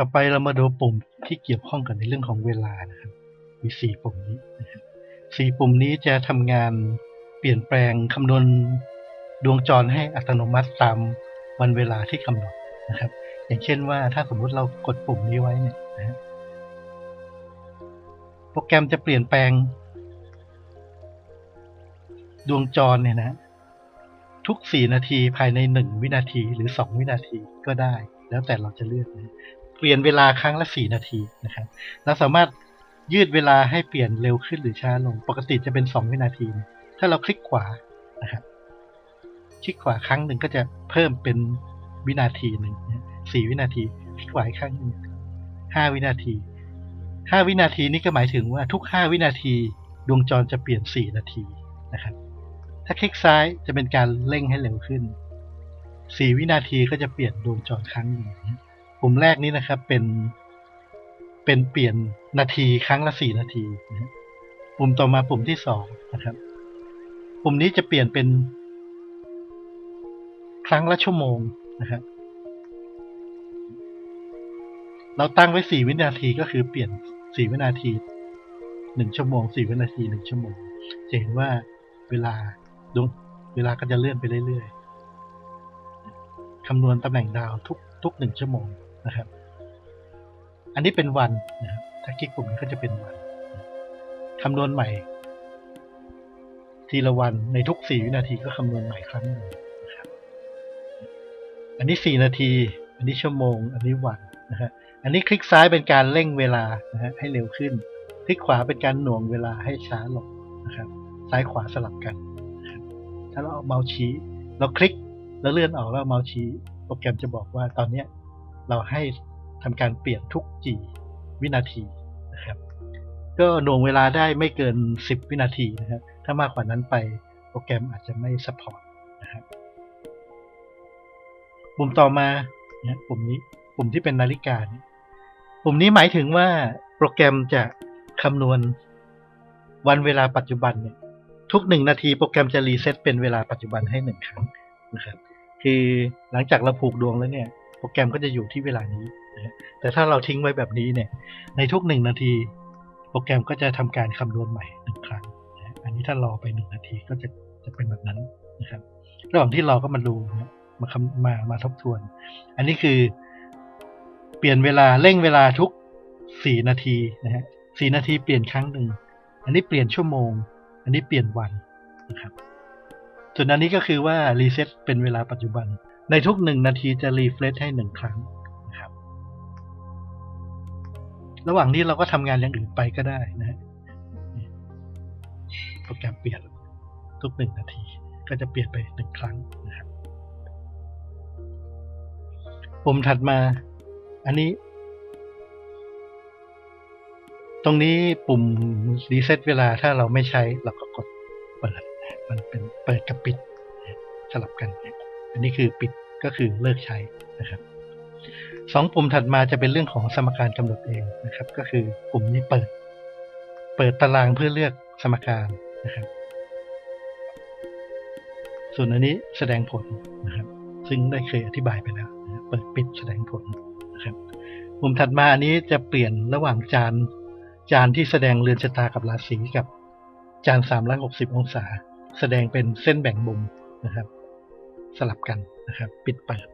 ต่อไปเรามาดูปุ่มที่เกี่ยวข้องกับในเรื่องของเวลานะครับ มีสี่ปุ่มนี้นะครับสี่ปุ่มนี้จะทำงานเปลี่ยนแปลงคำนวณดวงจรให้อัตโนมัติตามวันเวลาที่กำหนดนะครับ อย่างเช่นว่าถ้าสมมุติเรากดปุ่มนี้ไว้เนี่ยนะโปรแกรมจะเปลี่ยนแปลง ดวงจรเนี่ยนะ ทุก 4 นาทีภายใน 1 วินาทีหรือ 2 วินาทีก็ได้ แล้วแต่เราจะเลือกนะ เปลี่ยนเวลาครั้งละ4นาทีนะครับ เราสามารถยืดเวลาให้เปลี่ยนเร็วขึ้นหรือช้าลง ปกติจะเป็น2วินาที ถ้าเราคลิกขวานะครับ คลิกขวาครั้งหนึ่งก็จะเพิ่มเป็นวินาทีหนึ่งสี่วินาที คลิกขวาครั้งหนึ่งห้าวินาทีห้าวินาทีนี่ก็หมายถึงว่าทุกห้าวินาทีดวงจรจะเปลี่ยนสี่นาทีนะครับ ถ้าคลิกซ้ายจะเป็นการเร่งให้เร็วขึ้น4วินาทีก็จะเปลี่ยนดวงจรครั้งหนึ่ง ปุ่มแรกนี้นะครับเป็นเป็นเปลี่ยนนาทีครั้งละ4นาทีนะปุ่มต่อมาปุ่มที่2นะครับ ปุ่มนี้จะเปลี่ยนเป็น ครั้งละชั่วโมงนะครับเราตั้งไว้4วินาทีก็คือเปลี่ยน4วินาที1ชั่วโมง4วินาที1ชั่วโมงจะเห็นว่าเวลาดวงเวลาก็จะเลื่อนไปเรื่อยๆคำนวณตำแหน่งดาวทุกทุกหนึ่งชั่วโมง นะครับ อันนี้เป็นวันนะครับถ้าคลิกปุ่มนี้ก็จะเป็นวันคำนวณใหม่ ทีละวันในทุกสี่วินาทีก็คำนวณใหม่ครั้งหนึ่งนะครับอันนี้สี่นาที อันนี้ชั่วโมง อันนี้วันนะฮะอันนี้คลิกซ้ายเป็นการเร่งเวลานะฮะให้เร็วขึ้น คลิกขวาเป็นการหน่วงเวลาให้ช้าลงนะครับ ซ้ายขวาสลับกัน ถ้าเราเอาเมาส์ชี้ เราคลิกแล้วเลื่อนออกแล้วเอาเมาส์ชี้ โปรแกรมจะบอกว่าตอนเนี้ย เราให้ทำการเปลี่ยนทุกกี่วินาทีนะครับ ก็หน่วงเวลาได้ไม่เกิน 10 วินาทีนะครับถ้ามากกว่านั้นไปโปรแกรมอาจจะไม่สปอร์ตนะครับปุ่มต่อมาเนะปุ่มนี้ปุ่มที่เป็นนาฬิกาเนี่ยปุ่มนี้หมายถึงว่าโปรแกรมจะคำนวณวันเวลาปัจจุบันเนี่ยทุกหนึ่งนาทีโปรแกรมจะรีเซ็ตเป็นเวลาปัจจุบันให้หนึ่งครั้งนะครับ คือหลังจากเราผูกดวงแล้วเนี่ย โปรแกรมก็จะอยู่ที่เวลานี้ แต่ถ้าเราทิ้งไว้แบบนี้เนี่ย ในทุกหนึ่งนาที โปรแกรมก็จะทำการคำนวณใหม่หนึ่งครั้ง อันนี้ถ้ารอไปหนึ่งนาทีก็จะจะเป็นแบบนั้นนะครับ ระหว่างที่รอก็มาดูนะมาคำมามาทบทวน อันนี้คือเปลี่ยนเวลาเร่งเวลาทุกสี่นาทีนะฮะสี่นาทีเปลี่ยนครั้งหนึ่ง อันนี้เปลี่ยนชั่วโมง อันนี้เปลี่ยนวันนะครับส่วนอันนี้ก็คือว่ารีเซ็ตเป็นเวลาปัจจุบัน ในทุกหนึ่งนาทีจะรีเฟรชให้หนึ่งครั้งนะครับ ระหว่างนี้เราก็ทำงานอย่างอื่นไปก็ได้นะฮะโปรแกรมเปลี่ยนทุกหนึ่งนาที ก็จะเปลี่ยนไปหนึ่งครั้งนะครับปุ่มถัดมา อันนี้ ตรงนี้ปุ่มรีเซ็ตเวลาถ้าเราไม่ใช้เราก็กดเปิด มันเป็นเปิดกับปิดสลับกันนะ อันนี้คือปิดก็คือเลิกใช้นะครับสองปุ่มถัดมาจะเป็นเรื่องของสมการกำหนดเองนะครับ ก็คือปุ่มนี้เปิด เปิดตารางเพื่อเลือกสมการนะครับ ส่วนอันนี้แสดงผลนะครับ ซึ่งได้เคยอธิบายไปแล้วนะเปิดปิดแสดงผลนะครับ ปุ่มถัดมาอันนี้จะเปลี่ยนระหว่างจานจานที่แสดงเรือนชะตากับราศีกับจาน360 องศา แสดงเป็นเส้นแบ่งมุมนะครับ สลับกันนะครับ ปิดเปิด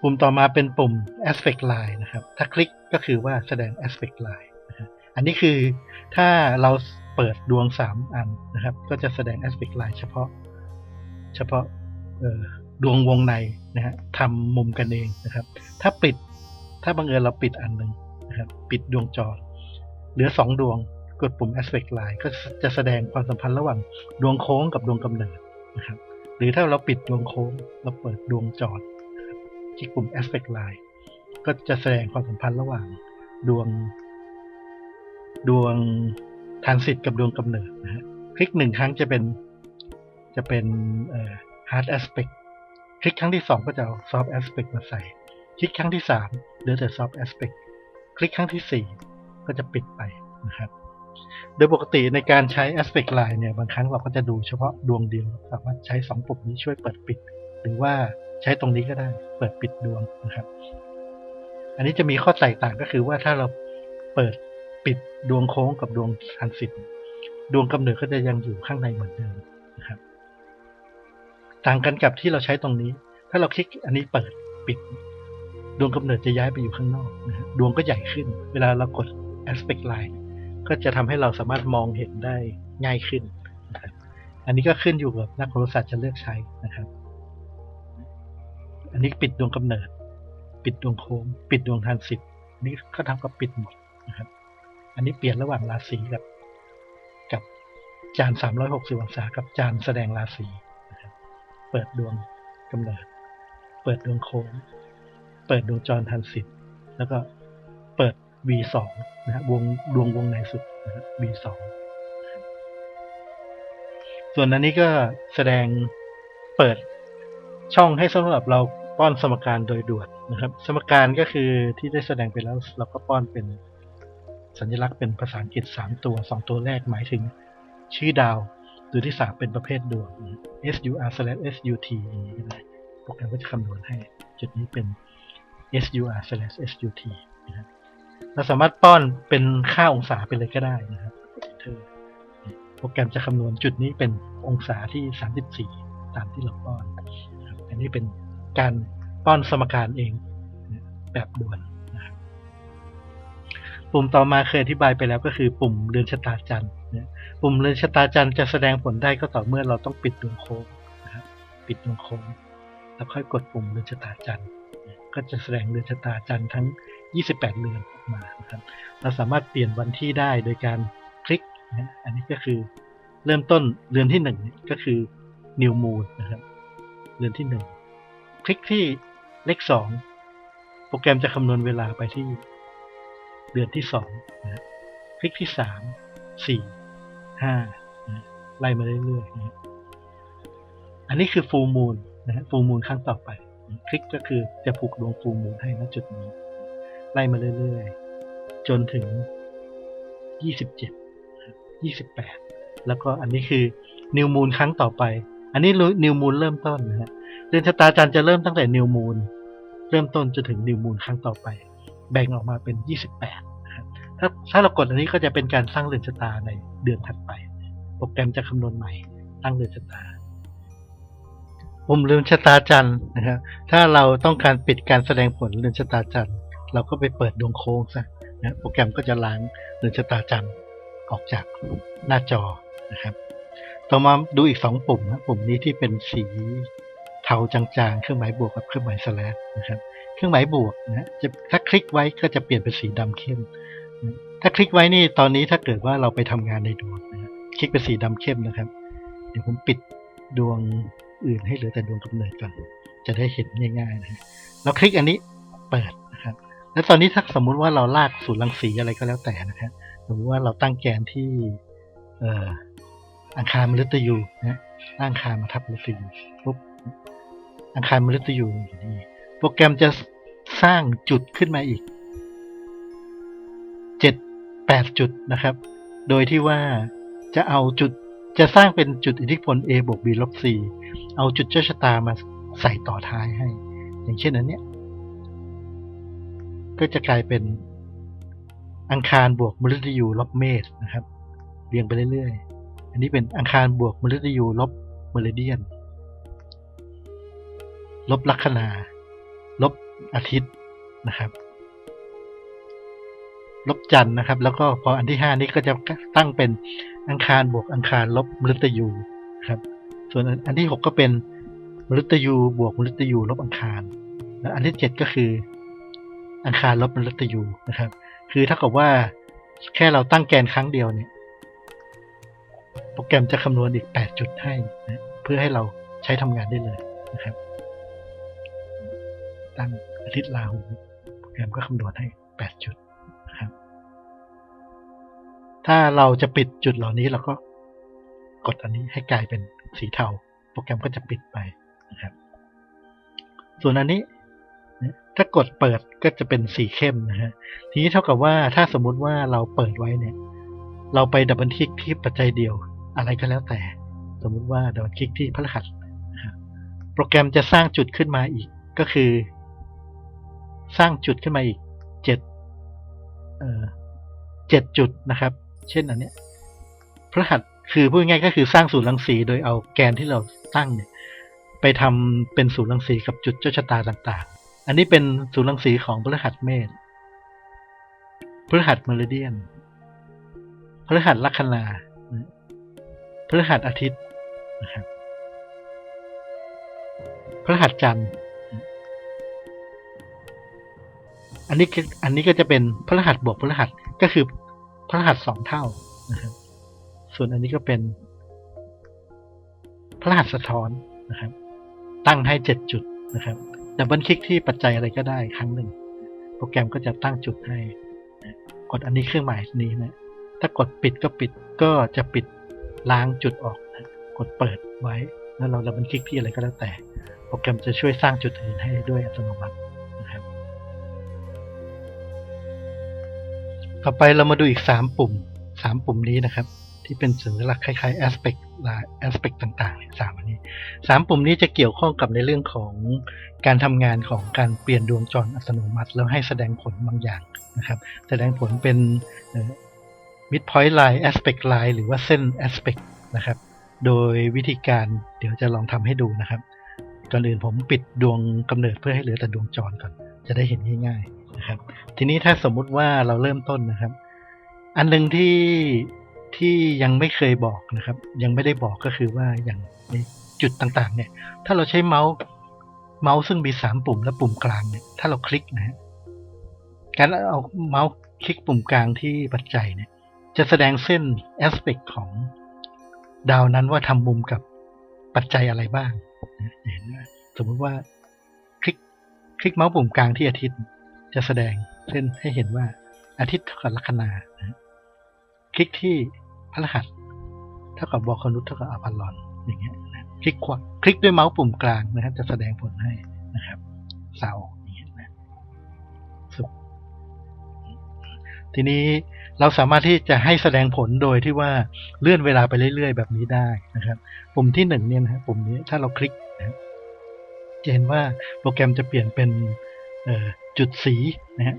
ปุ่มต่อมาเป็นปุ่ม aspect line นะครับ ถ้าคลิกก็คือว่าแสดง aspect line อันนี้คือถ้าเราเปิดดวง 3 อันนะครับ ก็จะแสดง aspect line เฉพาะ เฉพาะดวงวงในนะฮะทำมุมกันเองนะครับ ถ้าปิดถ้าบังเอิญเราปิดอันหนึ่งนะครับ ปิดดวงจอ เหลือสองดวง กดปุ่ม aspect line ก็จะแสดงความสัมพันธ์ระหว่างดวงโค้งกับดวงกำเนิดนะครับ หรือถ้าเราปิดดวงโค้ง เราเปิดดวงจรนะครับคลิกปุ่ม aspect line ก็จะแสดงความสัมพันธ์ระหว่างดวง ดวงทานสิทธ์กับดวงกำเนิดนะฮะคลิกหนึ่งครั้งจะเป็นจะเป็น hard aspect คลิกครั้งที่สองก็จะเอา soft aspect มาใส่ คลิกครั้งที่สามเหลือแต่ soft aspect คลิกครั้งที่สี่ก็จะปิดไปนะครับ โดยปกติในการใช้ aspect line เนี่ยบางครั้งเราก็จะดูเฉพาะดวงเดียว สามารถใช้สองปุ่มนี้ช่วยเปิดปิด หรือว่าใช้ตรงนี้ก็ได้เปิดปิดดวงนะครับ อันนี้จะมีข้อแตกต่างก็คือว่าถ้าเราเปิดปิดดวงโค้งกับดวงทรานสิตดวงกำเนิดก็จะยังอยู่ข้างในเหมือนเดิมนะครับ ต่างกันกับที่เราใช้ตรงนี้ ถ้าเราคลิกอันนี้เปิดปิด ดวงกำเนิดจะย้ายไปอยู่ข้างนอกนะฮะดวงก็ใหญ่ขึ้น เวลาเรากด aspect line ก็จะทำให้เราสามารถมองเห็นได้ง่ายขึ้นนะครับอันนี้ก็ขึ้นอยู่กับนักโหราศาสตร์จะเลือกใช้นะครับ อันนี้ปิดดวงกำเนิด ปิดดวงโค้ง ปิดดวงทรานสิตอันนี้เขาทำกับปิดหมดนะครับ อันนี้เปลี่ยนระหว่างราศีกับ กับจาน360องศากับจานแสดงราศีนะครับ เปิดดวงกำเนิด เปิดดวงโค้ง เปิดดวงจรทรานสิตแล้วก็ V2 นะฮะวงดวงวงในสุดนะฮะ V2 ส่วนอันนี้ก็แสดงเปิดช่องให้สำหรับเราป้อนสมการโดยด่วนนะครับ สมการก็คือที่ได้แสดงไปแล้วเราก็ป้อนเป็นสัญลักษณ์เป็นภาษาอังกฤษ 3 ตัว 2 ตัวแรกหมายถึงชื่อดาวตัวที่ 3 เป็นประเภทดวง SUR slash SUT อย่างนี้ก็ได้โปรแกรมก็จะคำนวณให้ จุดนี้เป็น SUR slash SUT นะครับ เราสามารถป้อนเป็นค่าองศาไปเลยก็ได้นะครับโปรแกรมจะคำนวณจุดนี้เป็นองศาที่ 34 ตามที่เราป้อนครับอันนี้เป็นการป้อนสมการเองแบบด่วนนะครับปุ่มต่อมาเคยอธิบายไปแล้วก็คือปุ่มเรือนชะตาจันทร์นะปุ่มเรือนชะตาจันทร์จะแสดงผลได้ก็ต่อเมื่อเราต้องปิดดวงโค้งนะครับ ปิดดวงโค้งแล้วค่อยกดปุ่มเรือนชะตาจันทร์ก็จะแสดงเรือนชะตาจันทร์ทั้ง 28เรือนออกมานะครับ เราสามารถเปลี่ยนวันที่ได้โดยการคลิกนะอันนี้ก็คือเริ่มต้นเดือนที่หนึ่งก็คือ New Moon นะครับ เดือนที่หนึ่งคลิกที่เลขสองโปรแกรมจะคำนวณเวลาไปที่เดือนที่สองนะคลิกที่สามสี่ห้านะไล่มาเรื่อยๆนะอันนี้คือ Full Moon นะฮะ Full Moon ครั้งต่อไป คลิกก็คือจะผูกดวง Full Moon ให้ณจุดนี้ ไล่มาเรื่อยๆ จนถึง 27 28 แล้วก็อันนี้คือนิวมูลครั้งต่อไป อันนี้นิวมูลเริ่มต้นนะฮะเดือนชะตาจันทร์จะเริ่มตั้งแต่นิวมูลเริ่มต้นจนถึงนิวมูลครั้งต่อไป แบ่งออกมาเป็น 28นะครับถ้าถ้าเรากดอันนี้ก็จะเป็นการสร้างเดือนชะตาในเดือนถัดไป โปรแกรมจะคำนวณใหม่ตั้งเดือนชะตาปุ่มเรือนชะตาจันทร์นะครับถ้าเราต้องการปิดการแสดงผลเรือนชะตาจันทร์ เราก็ไปเปิดดวงโค้งซะนะโปรแกรมก็จะล้างเรือนชะตาจันทร์ออกจากหน้าจอนะครับ ต่อมาดูอีกสองปุ่มนะปุ่มนี้ที่เป็นสีเทาจางๆ เครื่องหมายบวกกับเครื่องหมายสแลชนะครับ เครื่องหมายบวกนะจะถ้าคลิกไว้ก็จะเปลี่ยนเป็นสีดำเข้ม ถ้าคลิกไว้นี่ตอนนี้ถ้าเกิดว่าเราไปทำงานในดวงนะคลิกเป็นสีดำเข้มนะครับ เดี๋ยวผมปิดดวงอื่นให้เหลือแต่ดวงกำเนิดก่อนจะได้เห็นง่ายๆนะเราคลิกอันนี้เปิด แล้วตอนนี้ถ้าสมมุติว่าเราลากสูตรรังสีอะไรก็แล้วแต่นะครับสมมติว่าเราตั้งแกนที่เอ่ออังคารมฤตยูนะตั้งอังคารมาทับมฤตยูปุ๊บอังคารมฤตยูอยู่นี่โปรแกรมจะสร้างจุดขึ้นมาอีกเจ็ดแปดจุดนะครับ โดยที่ว่าจะเอาจุดจะสร้างเป็นจุดอิทธิพล a บวก b ลบ c เอาจุดเจ้าชะตามาใส่ต่อท้ายให้ อย่างเช่นอันเนี้ย ก็จะกลายเป็นอังคารบวกมฤตยูลบเมษนะครับ เรียงไปเรื่อยๆ อันนี้เป็นอังคารบวกมฤตยูลบเมริเดียน ลบลัคนา ลบอาทิตย์นะครับ ลบจันทร์นะครับ แล้วก็พออันที่ห้านี้ก็จะตั้งเป็นอังคารบวกอังคารลบมฤตยูครับ ส่วนอันที่หกก็เป็นมฤตยูบวกมฤตยูลบอังคาร และอันที่เจ็ดก็คือ อังคารลบมฤตยูนะครับ คือถ้ากับว่าแค่เราตั้งแกนครั้งเดียวเนี่ย โปรแกรมจะคำนวณอีก 8 จุดให้นะเพื่อให้เราใช้ทำงานได้เลยนะครับ ตั้งอาทิตย์ลาหูโปรแกรมก็คำนวณให้ 8 จุดนะครับ ถ้าเราจะปิดจุดเหล่านี้เราก็กดอันนี้ให้กลายเป็นสีเทา โปรแกรมก็จะปิดไปนะครับ ส่วนอันนี้ ถ้ากดเปิดก็จะเป็นสีเข้มนะฮะ ทีนี้เท่ากับว่าถ้าสมมุติว่าเราเปิดไว้เนี่ย เราไปดับเบิลคลิกที่ปัจจัยเดียว อะไรก็แล้วแต่ สมมุติว่าดับเบิลคลิกที่พระหัสโปรแกรมจะสร้างจุดขึ้นมาอีกก็คือ สร้างจุดขึ้นมาอีกเจ็ดเจ็ดจุดนะครับ เช่นอันเนี้ยพฤหัสคือพูดง่ายก็คือสร้างศูนย์รังสีโดยเอาแกนที่เราตั้งเนี่ย ไปทำเป็นศูนย์รังสีกับจุดเจ้าชะตาต่าง อันนี้เป็นศูนย์รังสีของพฤหัสเมษพฤหัสเมริเดียนพฤหัสลัคนาพฤหัสอาทิตย์นะครับพฤหัสจันทร์อันนี้ออันนี้ก็จะเป็นพฤหัสบวกพฤหัสก็คือพฤหัสสองเท่านะครับ ส่วนอันนี้ก็เป็นพฤหัสสะท้อนนะครับ ตั้งให้เจ็ดจุดนะครับ ดับเบิลคลิกที่ปัจจัยอะไรก็ได้ครั้งหนึ่ง โปรแกรมก็จะตั้งจุดให้ กดอันนี้เครื่องหมายนี้นะ ถ้ากดปิดก็ปิดก็จะปิดล้างจุดออกนะกดเปิดไว้ แล้วเราดับเบิลคลิกที่อะไรก็แล้วแต่ โปรแกรมจะช่วยสร้างจุดอื่นให้ด้วยอัตโนมัตินะครับ ต่อไปเรามาดูอีก 3 ปุ่ม 3 ปุ่มนี้นะครับ ที่เป็นสัญลักษณ์คล้ายๆ aspect ลาย aspect ต่างๆสามอันนี้สามปุ่มนี้จะเกี่ยวข้องกับในเรื่องของการทำงานของการเปลี่ยนดวงจรอัตโนมัติ แล้วให้แสดงผลบางอย่างนะครับ แสดงผลเป็น mid point line aspect line หรือว่าเส้น aspect นะครับ โดยวิธีการเดี๋ยวจะลองทำให้ดูนะครับก่อนอื่นผมปิดดวงกำเนิดเพื่อให้เหลือแต่ดวงจรก่อน จะได้เห็นง่ายๆนะครับ ทีนี้ถ้าสมมุติว่าเราเริ่มต้นนะครับ อันหนึ่งที่ ที่ยังไม่เคยบอกนะครับ ยังไม่ได้บอกก็คือว่าอย่างในจุดต่างๆ เนี่ย ถ้าเราใช้เมาส์เมาส์ซึ่งมีสามปุ่มและปุ่มกลางเนี่ยถ้าเราคลิกนะฮะการเอาเมาส์คลิกปุ่มกลางที่ปัจจัยเนี่ย จะแสดงเส้น aspect ของดาวนั้นว่าทำมุมกับปัจจัยอะไรบ้างนะเห็นไหมสมมติว่าคลิกคลิกเมาส์ปุ่มกลางที่อาทิตย์ จะแสดงเส้นให้เห็นว่าอาทิตย์กับลัคนานะ คลิกที่พฤหัส เท่ากับบอคอนุษเท่ากับอพอลลอนอย่างเงี้ยนะคลิกขวาคลิกด้วยเมาส์ปุ่มกลางนะครับ จะแสดงผลให้นะครับเสาร์อย่างเงี้ยนะศุกร์ทีนี้เราสามารถที่จะให้แสดงผลโดยที่ว่าเลื่อนเวลาไปเรื่อยๆ แบบนี้ได้นะครับ ปุ่มที่หนึ่งเนี่ยนะฮะปุ่มนี้ถ้าเราคลิกนะจะเห็นว่าโปรแกรมจะเปลี่ยนเป็นจุดสีนะฮะ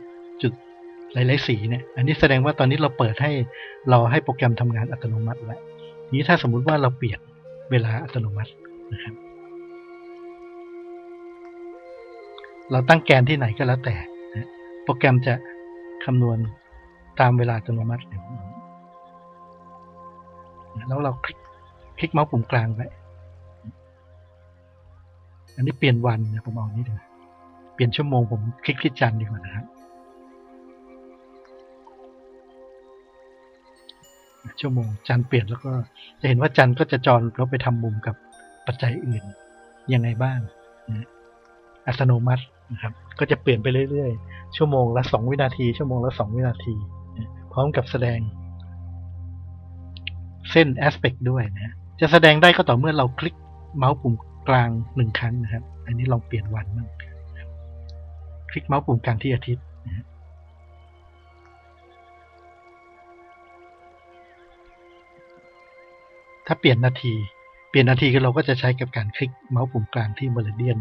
หลายๆสีเนี่ย อันนี้แสดงว่าตอนนี้เราเปิดให้เราให้โปรแกรมทำงานอัตโนมัติแล้วนี้ถ้าสมมุติว่าเราเปลี่ยนเวลาอัตโนมัตินะครับ เราตั้งแกนที่ไหนก็แล้วแต่ โปรแกรมจะคำนวณตามเวลาอัตโนมัติเดี๋ยวแล้วเราคลิกคลิกเมาส์ปุ่มกลางไว้อันนี้เปลี่ยนวันนะผมเอานี้ดีกว่าเปลี่ยนชั่วโมงผมคลิกที่จันทร์ดีกว่านะครับ ชั่วโมงจันเปลี่ยนแล้วก็จะเห็นว่าจันก็จะจรแล้วไปทำมุมกับปัจจัยอื่นยังไงบ้างอัตโนมัตินะครับ ก็จะเปลี่ยนไปเรื่อยๆ ชั่วโมงละสองวินาที ชั่วโมงละสองวินาที พร้อมกับแสดง เส้น aspect ด้วยนะ จะแสดงได้ก็ต่อเมื่อเราคลิกเมาส์ปุ่มกลางหนึ่งครั้งนะครับ อันนี้ลองเปลี่ยนวันบ้างคลิกเมาส์ปุ่มกลางที่อาทิตย์นะ ถ้าเปลี่ยนนาที เปลี่ยนนาทีก็เราก็จะใช้กับการคลิกเมาส์ปุ่มกลางที่เมริเดียน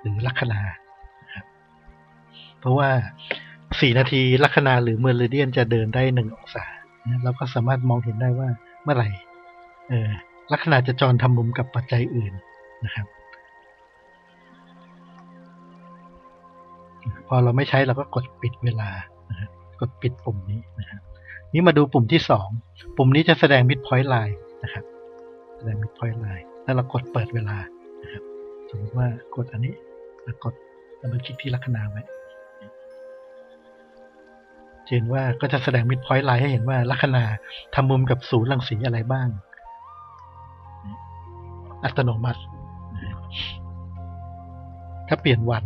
หรือลัคนาครับเพราะว่าสี่นาทีลัคนาหรือเมริเดียนจะเดินได้หนึ่งองศาเราก็สามารถมองเห็นได้ว่าเมื่อไหร่เออลัคนาจะจรทำมุมกับปัจจัยอื่นนะครับ พอเราไม่ใช้เราก็กดปิดเวลานะกดปิดปุ่มนี้นะครับนี่มาดูปุ่มที่สองปุ่มนี้จะแสดง mid point line นะครับ แสดง mid point line แล้วเรากดเปิดเวลานะครับสมมติว่ากดอันนี้แล้วกดแล้วมันคลิกที่ลัคนาไว้เห็นว่าก็จะแสดง mid point line ให้เห็นว่าลัคนาทำมุมกับศูนย์รังสีอะไรบ้าง อัตโนมัติ ถ้าเปลี่ยนวัน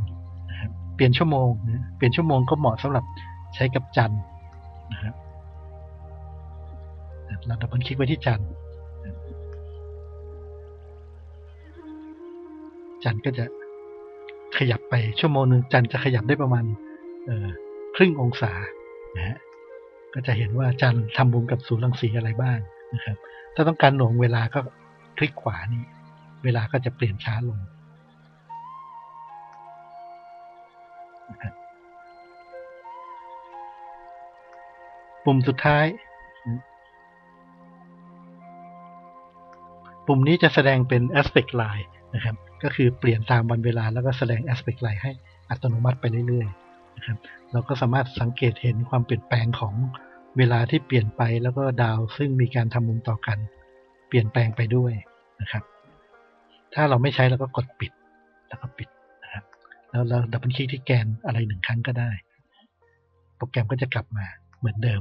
เปลี่ยนชั่วโมงเปลี่ยนชั่วโมงก็เหมาะสำหรับใช้กับจันทร์นะครับเราดับเบิลคลิกไว้ที่จันทร์ จันก็จะขยับไปชั่วโมงหนึ่งจันจะขยับได้ประมาณครึ่งองศานะฮะก็จะเห็นว่าจันทำบุญกับศูนย์รังสีอะไรบ้างนะครับ ถ้าต้องการหน่วงเวลาก็คลิกขวานี่เวลาก็จะเปลี่ยนช้าลงปุ่มสุดท้าย ปุ่มนี้จะแสดงเป็น aspect line นะครับ ก็คือเปลี่ยนตามวันเวลาแล้วก็แสดง aspect line ให้อัตโนมัติไปเรื่อยๆนะครับ เราก็สามารถสังเกตเห็นความเปลี่ยนแปลงของเวลาที่เปลี่ยนไปแล้วก็ดาวซึ่งมีการทำมุมต่อกัน เปลี่ยนแปลงไปด้วยนะครับ ถ้าเราไม่ใช้เราก็กดปิดแล้วก็ปิดนะครับ แล้วเราดับเบิลคลิกที่แกนอะไรหนึ่งครั้งก็ได้ โปรแกรมก็จะกลับมาเหมือนเดิม